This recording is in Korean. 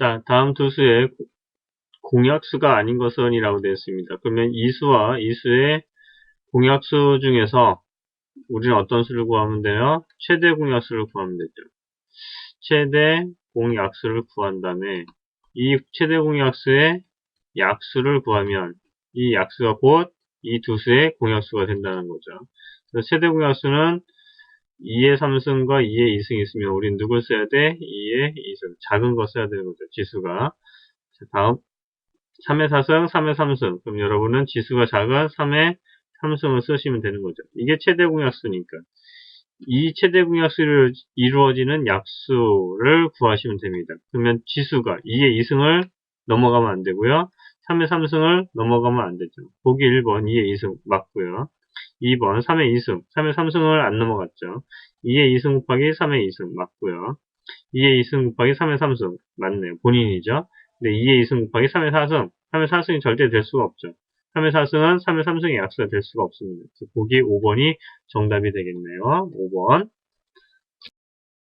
자, 다음 두 수의 공약수가 아닌 것은 이라고 되어 있습니다. 그러면 이 수와 이 수의 공약수 중에서 우리는 어떤 수를 구하면 돼요? 최대 공약수를 구하면 되죠. 최대 공약수를 구한 다음에 이 최대 공약수의 약수를 구하면 이 약수가 곧 이 두 수의 공약수가 된다는 거죠. 그래서 최대 공약수는 2의 3승과 2의 2승이 있으면 우린 누굴 써야 돼? 2의 2승. 작은 거 써야 되는 거죠. 지수가. 자, 다음 3의 4승, 3의 3승. 그럼 여러분은 지수가 작은 3의 3승을 쓰시면 되는 거죠. 이게 최대 공약수니까. 이 최대 공약수를 이루어지는 약수를 구하시면 됩니다. 그러면 지수가 2의 2승을 넘어가면 안 되고요. 3의 3승을 넘어가면 안 되죠. 보기 1번 2의 2승 맞고요. 2번 3의 2승, 3의 3승을 안 넘어갔죠. 2의 2승 곱하기 3의 2승 맞고요. 2의 2승 곱하기 3의 3승 맞네요. 본인이죠. 근데 2의 2승 곱하기 3의 4승, 3의 4승이 절대 될 수가 없죠. 3의 4승은 3의 3승의 약수가 될 수가 없습니다. 보기 5번이 정답이 되겠네요. 5번.